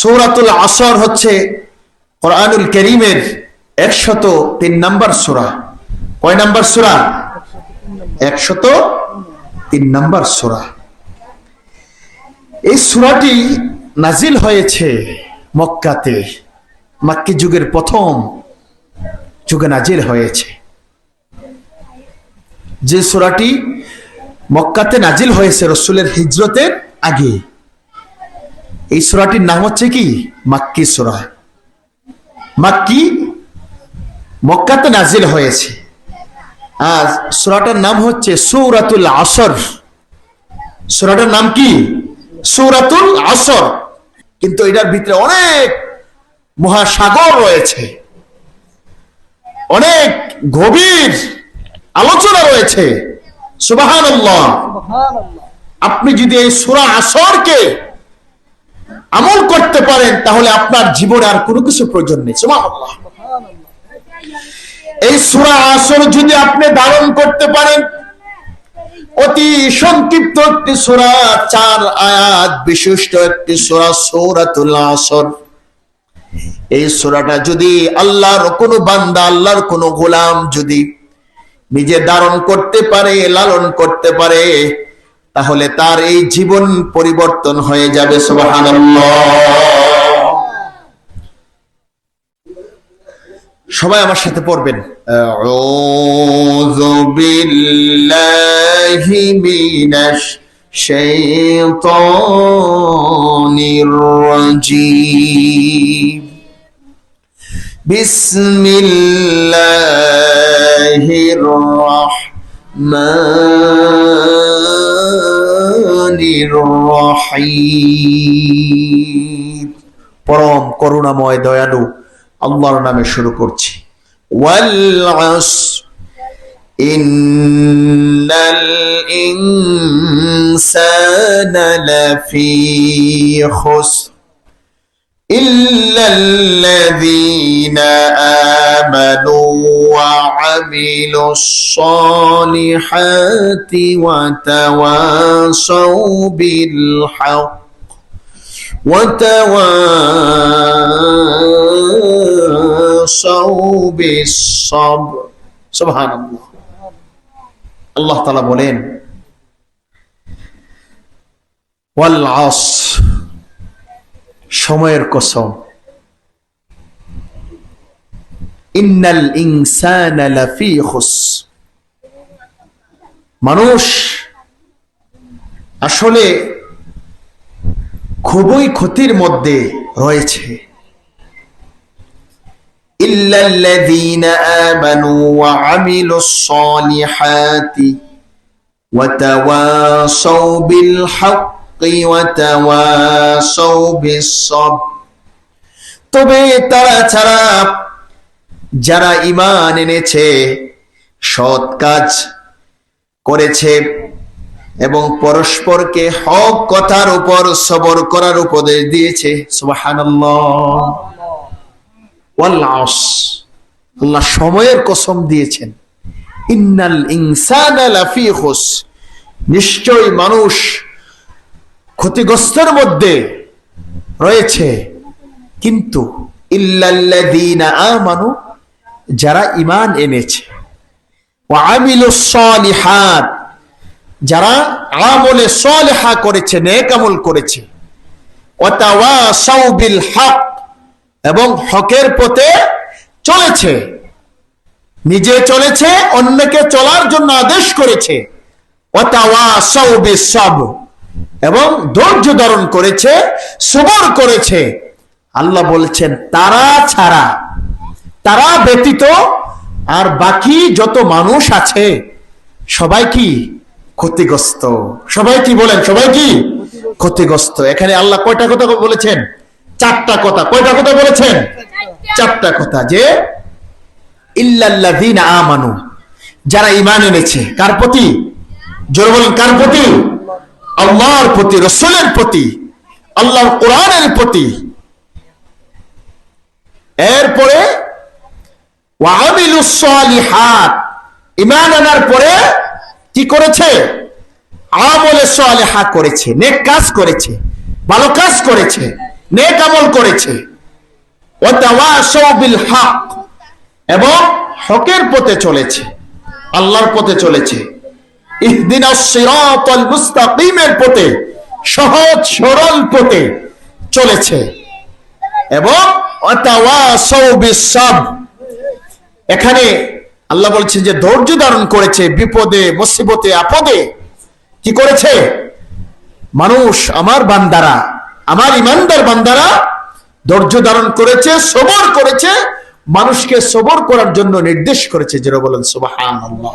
সৌরাতুল আসর হচ্ছে কোরআনুল করিমের একশত তিন নম্বর সুরা। কয় নম্বর সুরা? একশত তিন নম্বর সুরা। এই সুরাটি নাজিল হয়েছে মক্কাতে। মাক্কি যুগের প্রথম যুগে নাজিল হয়েছে। যে সুরাটি মক্কাতে নাজিল হয়েছে রসুলের হিজরতের আগে। এই সুরাটির নাম হচ্ছে কি? মাক্কি সুরা। মাক্কি মক্কাতে নাজিল হয়েছে। আর সুরাটার নাম হচ্ছে সৌরাতুল আসর। সুরাটার নাম কি? সৌরাতুল আসর। কিন্তু এটার ভিতরে অনেক মহাসাগর রয়েছে। অনেক গভীর আলোচনা রয়েছে। সুবাহান আপনি যদি এই সুরা আসরকে আমল করতে পারেন, তাহলে আপনার জীবনে আর কোনো কিছু প্রয়োজন নেই। সুবহানাল্লাহ। এই সুরা আসর যদি আপনি ধারণ করতে পারেন, অতি সংক্ষিপ্ত একটি সুরা, চার আয়াত, বিশিষ্ট একটি সুরা, সৌরাতুল আসর। এই সুরাটা যদি আল্লাহর কোনো বান্দা, আল্লাহর কোনো গোলাম যদি নিজে ধারণ করতে পারে, লালন করতে পারে তাহলে তার এই জীবন পরিবর্তন হয়ে যাবে সবাই আমার সাথে পড়বেন। বিসমিল্লাহির রাহমানির রহিম পরম করুণাময় দয়ালু আল্লাহর নামে শুরু করছি। ইন্নাল ইনসানা লাফি ইল্লাল্লাযীনা আমানু وعملوا الصالحات وتواصوا بالحق وتواصوا بالصبر سبحان الله আল্লাহ তালা বলেন ওয়াল আস সময়ের কসম ইন্নাল ইনসানা লাফি খুস মানুষ আসলে খুবই ক্ষতির মধ্যে রয়েছে إلا الذين آمنوا وعملوا الصالحات وتواصوا بالحق وتواصوا بالصبر তবে তারা ছাড়া যারা ইমান এনেছে, সৎ কাজ করেছে এবং পরস্পরকে হক কথার উপর সবর করার উপদেশ দিয়েছে। আল্লাহ সময়ের কসম দিয়েছেন। ইন্নাল ইনসান নিশ্চয় মানুষ ক্ষতিগ্রস্তের মধ্যে রয়েছে। কিন্তু ইল্লাল্লাযীনা আমানু যারা ইমান এনেছে। যারা আমলে সলেহা করেছে, নেক আমল করেছে। হক, এবং হকের পথে চলেছে। নিজে চলেছে, অন্যকে চলার জন্য আদেশ করেছে। এবং ধৈর্য ধারণ করেছে, সবর করেছে। আল্লাহ বলছেন, তারা ছাড়া তারা ব্যতীত আর বাকি যত মানুষ আছে, সবাই কি ক্ষতিগ্রস্ত? সবাই কি বলেন, সবাই কি ক্ষতিগ্রস্ত? এখানে আল্লাহ কয়টা কথা বলেছেন? চারটা কথা। কয়টা কথা বলেছেন? চারটা কথা যে, ইল্লাল্লাযীনা আমানু, যারা ঈমান এনেছে, কার প্রতি? জোরে বলেন, কার প্রতি? আল্লাহর প্রতি, রসুলের প্রতি, আল্লাহর কোরআনের প্রতি। এরপরে ওয়ামিলুস সালিহাত। ঈমান আনার পরে কি করেছে? আমলে সালেহা করেছে, নেক কাজ করেছে করেছে করেছে। এবং হকের পথে চলেছে, আল্লাহর পথে চলেছে। পথে, সহজ সরল পথে চলেছে। এবং ওয়াতাওয়াসাউ বিস-সাবর এখানে আল্লাহ বলছেন যে ধৈর্য ধারণ করেছে, বিপদে, মুসিবতে, আপদে। কি করেছে? মানুষ আমার বান্দারা, আমার ইমানদার বান্দারা ধৈর্য ধারণ করেছে, সবর করেছে, মানুষকে সবর করার জন্য নির্দেশ করেছে যেটা বলেন সুবহানাল্লাহ।